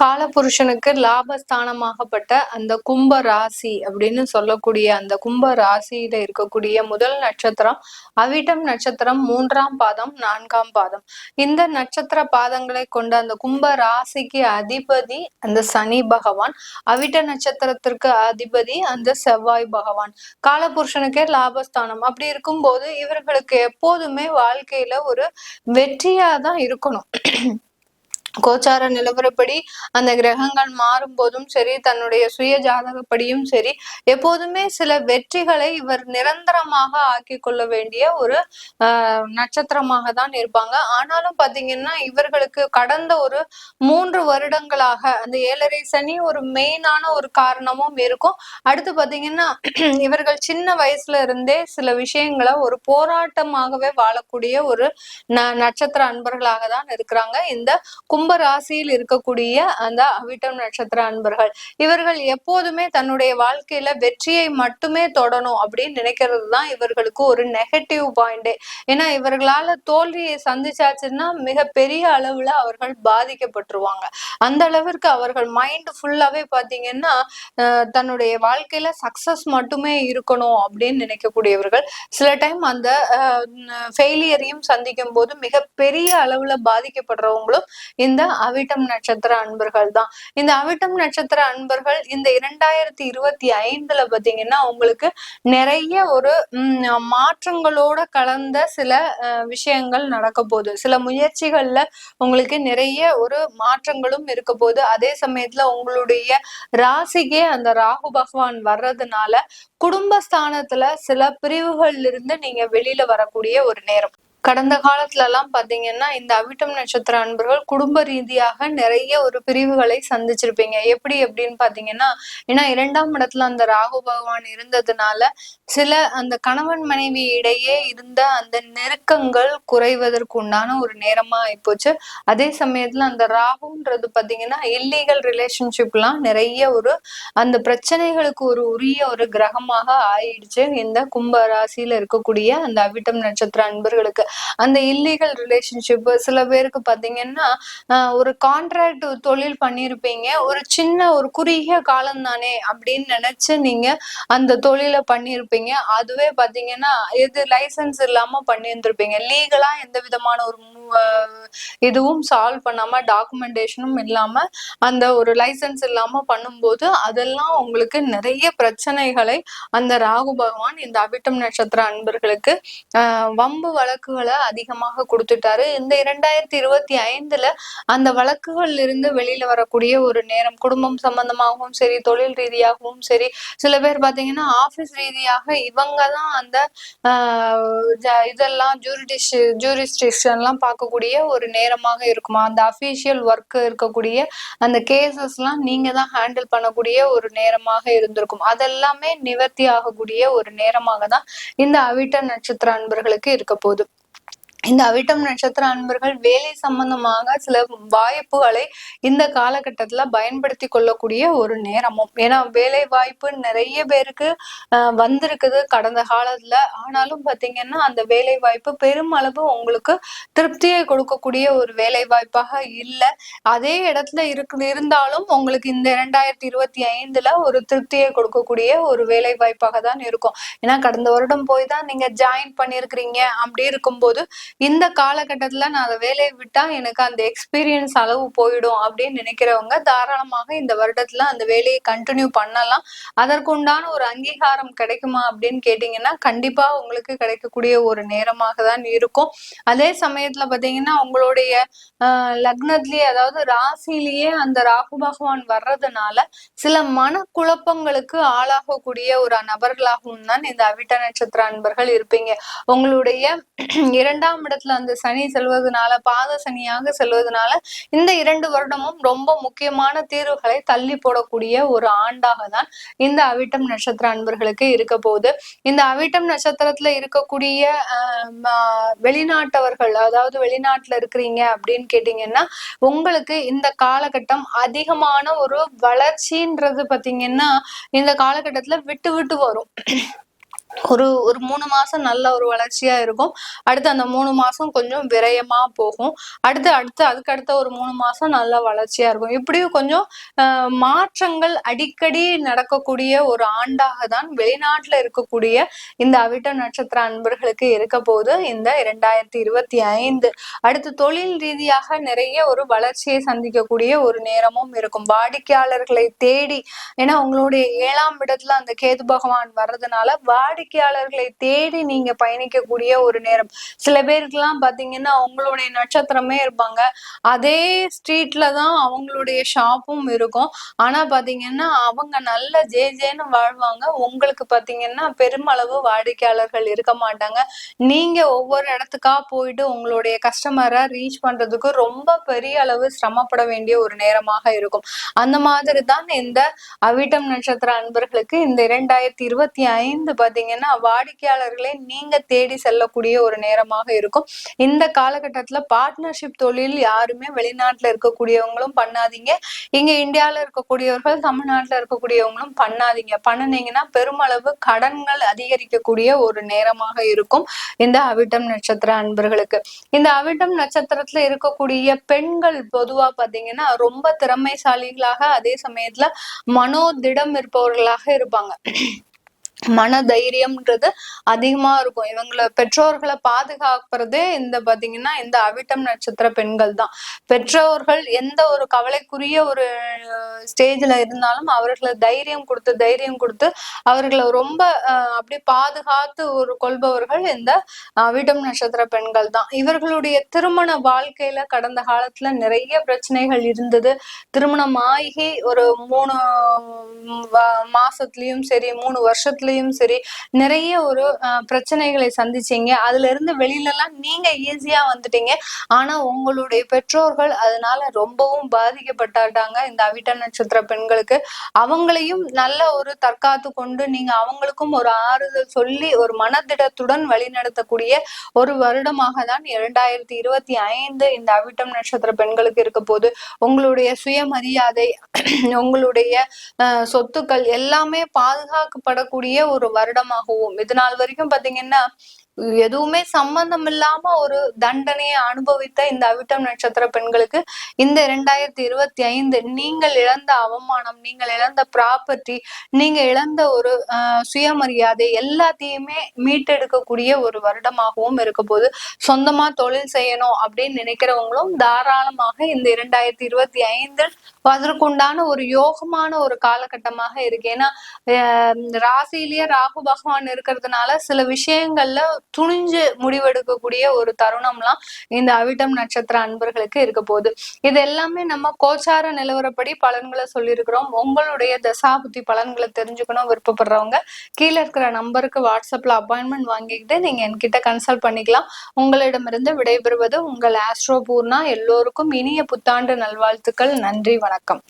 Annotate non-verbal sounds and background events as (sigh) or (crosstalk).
காலபுருஷனுக்கு லாபஸ்தானமாகப்பட்ட அந்த கும்ப ராசி அப்படின்னு சொல்லக்கூடிய அந்த கும்ப ராசியில இருக்கக்கூடிய முதல் நட்சத்திரம் அவிட்டம் நட்சத்திரம் மூன்றாம் பாதம் நான்காம் பாதம். இந்த நட்சத்திர பாதங்களை கொண்ட அந்த கும்ப ராசிக்கு அதிபதி அந்த சனி பகவான். அவிட்ட நட்சத்திரத்திற்கு அதிபதி அந்த செவ்வாய் பகவான். காலபுருஷனுக்கே லாபஸ்தானம். அப்படி இருக்கும்போது இவர்களுக்கு எப்போதுமே வாழ்க்கையில ஒரு வெற்றியா தான் இருக்கணும். கோச்சார நிலவரப்படி அந்த கிரகங்கள் மாறும் போதும் சரி தன்னுடைய சுய ஜாதகப்படியும் சரி எப்போதுமே சில வெற்றிகளை இவர் நிரந்தரமாக ஆக்கி கொள்ள வேண்டிய ஒரு நட்சத்திரமாக தான் இருப்பாங்க. ஆனாலும் பாத்தீங்கன்னா இவர்களுக்கு கடந்த ஒரு மூன்று வருடங்களாக அந்த ஏழரை சனி ஒரு மெயினான ஒரு காரணமும் இருக்கும். அடுத்து பாத்தீங்கன்னா (clears throat) இவர்கள் சின்ன வயசுல இருந்தே சில விஷயங்களை ஒரு போராட்டமாகவே வாழக்கூடிய ஒரு நட்சத்திர அன்பர்களாக தான் இருக்கிறாங்க. இந்த கும் கும்ப ராசியில் இருக்கக்கூடிய அந்த அவிட்டம் நட்சத்திர அன்பர்கள் இவர்கள் எப்போதுமே தன்னுடைய வாழ்க்கையில வெற்றியை மட்டுமே தொடணும் அப்படின்னு நினைக்கிறது தான் இவர்களுக்கு ஒரு நெகட்டிவ் பாயிண்டே ஏன்னா இவர்களால தோல்வியை சந்திச்சாச்சுன்னா மிக பெரிய அளவுல அவர்கள் பாதிக்கப்பட்டுருவாங்க. அந்த அளவிற்கு அவர்கள் மைண்ட் ஃபுல்லாவே பாத்தீங்கன்னா தன்னுடைய வாழ்க்கையில சக்சஸ் மட்டுமே இருக்கணும் அப்படின்னு நினைக்கக்கூடியவர்கள். சில டைம் அந்த ஃபெயிலியரையும் சந்திக்கும் போது மிக பெரிய அளவுல பாதிக்கப்படுறவங்களும் இந்த இந்த அவிட்டம் நட்சத்திர அன்பர்கள் தான். இந்த அவிட்டம் நட்சத்திர அன்பர்கள் இந்த இரண்டாயிரத்தி இருபத்தி ஐந்துல பாத்தீங்கன்னா உங்களுக்கு நிறைய ஒரு மாற்றங்களோட கலந்த சில விஷயங்கள் நடக்க போகுது. சில முயற்சிகள்ல உங்களுக்கு நிறைய ஒரு மாற்றங்களும் இருக்க போகுது. அதே சமயத்துல உங்களுடைய ராசிக்கே அந்த ராகு பகவான் வர்றதுனால குடும்பஸ்தானத்துல சில பிரிவுகள்ல இருந்து நீங்க வெளியில வரக்கூடிய ஒரு நேரம். கடந்த காலத்துல எல்லாம் பாத்தீங்கன்னா இந்த அவிட்டம் நட்சத்திர அன்பர்கள் குடும்ப ரீதியாக நிறைய ஒரு பிரிவுகளை சந்திச்சிருப்பீங்க. எப்படி அப்படின்னு பாத்தீங்கன்னா ஏன்னா இரண்டாம் இடத்துல அந்த ராகு பகவான் இருந்ததுனால சில அந்த கணவன் மனைவி இடையே இருந்த அந்த நெருக்கங்கள் குறைவதற்கு உண்டான ஒரு நேரமா ஆயிப்போச்சு. அதே சமயத்துல அந்த ராகுன்றது பாத்தீங்கன்னா இல்லீகல் ரிலேஷன்ஷிப்லாம் நிறைய ஒரு அந்த பிரச்சனைகளுக்கு ஒரு உரிய ஒரு கிரகமாக ஆயிடுச்சு. இந்த கும்ப ராசியில இருக்கக்கூடிய அந்த அவிட்டம் நட்சத்திர அன்பர்களுக்கு. அந்த இல்லீகல் ரிலேஷன்ஷிப் சில பேருக்கு பாத்தீங்கன்னா ஒரு கான்ட்ராக்ட் தொழில் பண்ணிருப்பீங்க. ஒரு சின்ன ஒரு குறுகிய காலம் தானே அப்படின்னு நினைச்சு நீங்க அந்த தொழிலை பண்ணிருப்பீங்க. அதுவே பாத்தீங்கன்னா இது லைசன்ஸ் இல்லாம பண்ணியிருந்திருப்பீங்க லீகலா எந்த விதமான ஒரு இதுவும் சால்வ் பண்ணாம டாக்குமெண்டேஷனும் இல்லாம அந்த ஒரு லைசன்ஸ் இல்லாம பண்ணும்போது அதெல்லாம் உங்களுக்கு நிறைய பிரச்சனைகளை அந்த ராகு பகவான் இந்த அபிட்டம் நட்சத்திர அன்பர்களுக்கு வம்பு வழக்குகள் அதிகமாக கொடுத்துட்டாரு. இந்த இரண்டாயிரத்தி இருபத்தி ஐந்துல அந்த வழக்குகள் இருந்து வெளியில வரக்கூடிய ஒரு நேரம் குடும்பம் சம்பந்தமாகவும் சரி தொழில் ரீதியாகவும் சரி சில பேர் பாத்தீங்கன்னா ஆபீஸ் ரீதியாக இவங்க தான் அந்த இதெல்லாம் ஜூரிடிஷ் ஜூரிஸ்டிக்ஷன் எல்லாம் பார்க்கக்கூடிய ஒரு நேரமாக இருக்குமா? அந்த அபிஷியல் ஒர்க் இருக்கக்கூடிய அந்த கேசஸ் எல்லாம் நீங்க தான் ஹேண்டில் பண்ணக்கூடிய ஒரு நேரமாக இருந்திருக்கும். அதெல்லாமே நிவர்த்தி ஆகக்கூடிய ஒரு நேரமாக தான் இந்த அவிட்ட நட்சத்திர அன்பர்களுக்கு இருக்க போகுது. இந்த அவிட்டம் நட்சத்திர அன்பர்கள் வேலை சம்பந்தமாக சில வாய்ப்புகளை இந்த காலகட்டத்துல பயன்படுத்தி கொள்ளக்கூடிய ஒரு நேரமும். ஏன்னா வேலை வாய்ப்பு நிறைய பேருக்கு வந்திருக்குது கடந்த காலத்துல. ஆனாலும் பாத்தீங்கன்னா அந்த வேலை வாய்ப்பு பெருமளவு உங்களுக்கு திருப்தியை கொடுக்கக்கூடிய ஒரு வேலை வாய்ப்பாக இல்லை. அதே இடத்துல இருக்கு இருந்தாலும் உங்களுக்கு இந்த இரண்டாயிரத்தி இருபத்தி ஐந்துல ஒரு திருப்தியை கொடுக்கக்கூடிய ஒரு வேலை வாய்ப்பாக தான் இருக்கும். ஏன்னா கடந்த வருடம் போய் தான் நீங்க ஜாயின் பண்ணியிருக்கிறீங்க அப்படி இருக்கும்போது இந்த காலகட்டத்துல நான் அதை வேலையை விட்டா எனக்கு அந்த எக்ஸ்பீரியன்ஸ் அளவு போயிடும் அப்படின்னு நினைக்கிறவங்க தாராளமாக இந்த வருடத்துல அந்த வேலையை கண்டினியூ பண்ணலாம். அதற்குண்டான ஒரு அங்கீகாரம் கிடைக்குமா அப்படின்னு கேட்டீங்கன்னா கண்டிப்பா உங்களுக்கு கிடைக்கக்கூடிய ஒரு நேரமாக தான் இருக்கும். அதே சமயத்துல பாத்தீங்கன்னா உங்களுடைய லக்னத்திலேயே அதாவது ராசிலேயே அந்த ராகு பகவான் வர்றதுனால சில மன குழப்பங்களுக்கு ஆளாகக்கூடிய ஒரு நபர்களாகவும் தான் இந்த அவிட்ட நட்சத்திர அன்பர்கள் இருப்பீங்க. உங்களுடைய இரண்டாம் இடத்துல அந்த சனி செல்வதனால பாத சனியாக செல்வதனால இந்த இரண்டு வருடமும் ரொம்ப முக்கியமான தீர்வுகளை தள்ளி போடக்கூடிய ஒரு ஆண்டாக தான் இந்த அவிட்டம் நட்சத்திர அன்பர்களுக்கு இருக்க போகுது. இந்த அவிட்டம் நட்சத்திரத்துல இருக்கக்கூடிய வெளிநாட்டவர்கள் அதாவது வெளிநாட்டுல இருக்கிறீங்க அப்படின்னு கேட்டீங்கன்னா உங்களுக்கு இந்த காலகட்டம் அதிகமான ஒரு வளர்ச்சின்றது பாத்தீங்கன்னா இந்த காலகட்டத்துல விட்டு விட்டு வரும். ஒரு ஒரு மூணு மாசம் நல்ல ஒரு வளர்ச்சியா இருக்கும். அடுத்து அந்த மூணு மாசம் கொஞ்சம் விரயமா போகும். அடுத்து அடுத்து அதுக்கு அடுத்த ஒரு மூணு மாசம் நல்ல வளர்ச்சியா இருக்கும். இப்படியும் கொஞ்சம் மாற்றங்கள் அடிக்கடி நடக்கக்கூடிய ஒரு ஆண்டாக தான் வெளிநாட்டுல இருக்கக்கூடிய இந்த அவிட்ட நட்சத்திர அன்பர்களுக்கு இருக்க போது இந்த இரண்டாயிரத்தி இருபத்தி ஐந்து. அடுத்து தொழில் ரீதியாக நிறைய ஒரு வளர்ச்சியை சந்திக்கக்கூடிய ஒரு நேரமும் இருக்கும். வாடிக்கையாளர்களை தேடி ஏன்னா உங்களுடைய ஏழாம் இடத்துல அந்த கேது பகவான் வர்றதுனால வாடி வாடிக்கையாளர்களை தேடி நீங்க பயணிக்கக்கூடிய ஒரு நேரம். சில பேருக்குலாம் பாத்தீங்கன்னா அவங்களுடைய நட்சத்திரமே இருப்பாங்க. அதே ஸ்ட்ரீட்ல தான் அவங்களுடைய ஷாப்பும் இருக்கும். ஆனா பாத்தீங்கன்னா அவங்க நல்ல ஜே ஜேன்னு வாழ்வாங்க. உங்களுக்கு பாத்தீங்கன்னா பெருமளவு வாடிக்கையாளர்கள் இருக்க மாட்டாங்க. நீங்க ஒவ்வொரு இடத்துக்கா போயிட்டு உங்களுடைய கஸ்டமரை ரீச் பண்றதுக்கு ரொம்ப பெரிய அளவு சிரமப்பட வேண்டிய ஒரு நேரமாக இருக்கும். அந்த மாதிரி தான் இந்த அவிட்டம் நட்சத்திர அன்பர்களுக்கு இந்த இரண்டாயிரத்தி இருபத்தி ஐந்து பாத்தீங்கன்னா ஏன்னா வாடிக்கையாளர்களை நீங்க தேடி செல்லக்கூடிய ஒரு நேரமாக இருக்கும். இந்த காலகட்டத்துல பார்ட்னர்ஷிப் தொழில் யாருமே வெளிநாட்டுல இருக்கக்கூடியவங்களும் பண்ணாதீங்க. இங்க இந்தியால இருக்கக்கூடியவர்கள் தமிழ்நாட்டுல இருக்கக்கூடியவங்களும் பண்ணாதீங்க. பண்ணினீங்கன்னா பெருமளவு கடன்கள் அதிகரிக்கக்கூடிய ஒரு நேரமாக இருக்கும் இந்த அவிட்டம் நட்சத்திர அன்பர்களுக்கு. இந்த அவிட்டம் நட்சத்திரத்துல இருக்கக்கூடிய பெண்கள் பொதுவா பாத்தீங்கன்னா ரொம்ப திறமைசாலிகளாக அதே சமயத்துல மனோதிடம் இருப்பவர்களாக இருப்பாங்க. மன தைரியம்ன்றது அதிகமா இருக்கும். இவங்களை பெற்றோர்களை பாதுகாக்கிறதே இந்த பாத்தீங்கன்னா இந்த அவிட்டம் நட்சத்திர பெண்கள் தான் பெற்றோர்கள் எந்த ஒரு கவலைக்குரிய ஒரு ஸ்டேஜ்ல இருந்தாலும் அவர்களை தைரியம் கொடுத்து தைரியம் கொடுத்து அவர்களை ரொம்ப அப்படி பாதுகாத்து ஒரு கொள்பவர்கள் இந்த அவிட்டம் நட்சத்திர பெண்கள் தான் இவர்களுடைய திருமண வாழ்க்கையில கடந்த காலத்துல நிறைய பிரச்சனைகள் இருந்தது. திருமணம் ஆகி ஒரு மூணு மாசத்துலயும் சரி மூணு வருஷத்துலயும் வேலையிலயும் சரி நிறைய ஒரு பிரச்சனைகளை சந்திச்சீங்க. அதுல இருந்து வெளியில எல்லாம் நீங்க ஈஸியா வந்துட்டீங்க. ஆனா உங்களுடைய பெற்றோர்கள் அதனால ரொம்பவும் பாதிக்கப்பட்டாட்டாங்க. இந்த அவிட்ட நட்சத்திர பெண்களுக்கு. அவங்களையும் நல்ல ஒரு தற்காத்து கொண்டு நீங்க அவங்களுக்கும் ஒரு ஆறுதல் சொல்லி ஒரு மனதிடத்துடன் வழிநடத்தக்கூடிய ஒரு வருடமாக தான் இரண்டாயிரத்தி இருபத்தி ஐந்து இந்த அவிட்டம் நட்சத்திர பெண்களுக்கு இருக்க போது உங்களுடைய சுயமரியாதை உங்களுடைய சொத்துக்கள் எல்லாமே பாதுகாக்கப்படக்கூடிய ஒரு வருடமாகவும் இது நாள் வரைக்கும் பாத்தீங்கன்னா எதுவுமே சம்பந்தம் இல்லாம ஒரு தண்டனையை அனுபவித்த இந்த அவிட்டம் நட்சத்திர பெண்களுக்கு இந்த இரண்டாயிரத்தி இருபத்தி ஐந்து நீங்கள் இழந்த அவமானம் நீங்கள் இழந்த ப்ராப்பர்ட்டி நீங்க இழந்த ஒரு சுயமரியாதை எல்லாத்தையுமே மீட்டெடுக்கக்கூடிய ஒரு வருடமாகவும் இருக்க போது சொந்தமா தொழில் செய்யணும் அப்படின்னு நினைக்கிறவங்களும் தாராளமாக இந்த இரண்டாயிரத்தி இருபத்தி ஐந்தில் அதற்குண்டான ஒரு யோகமான ஒரு காலகட்டமாக இருக்கு. ஏன்னா ராசியிலேயே ராகு பகவான் இருக்கிறதுனால சில விஷயங்கள்ல துணிஞ்சு முடிவெடுக்கக்கூடிய ஒரு தருணம்லாம் இந்த அவிட்டம் நட்சத்திர அன்பர்களுக்கு இருக்க போகுது. இது எல்லாமே நம்ம கோச்சார நிலவரப்படி பலன்களை சொல்லியிருக்கிறோம். உங்களுடைய தசாபுத்தி பலன்களை தெரிஞ்சுக்கணும் விருப்பப்படுறவங்க கீழே இருக்கிற நம்பருக்கு வாட்ஸ்அப்ல அப்பாயின்மெண்ட் வாங்கிக்கிட்டு நீங்க என்கிட்ட கன்சல்ட் பண்ணிக்கலாம். உங்களிடமிருந்து விடைபெறுவது உங்கள் ஆஸ்ட்ரோ பூர்ணா எல்லோருக்கும் இனிய புத்தாண்டு நல்வாழ்த்துக்கள். நன்றி வணக்கம்.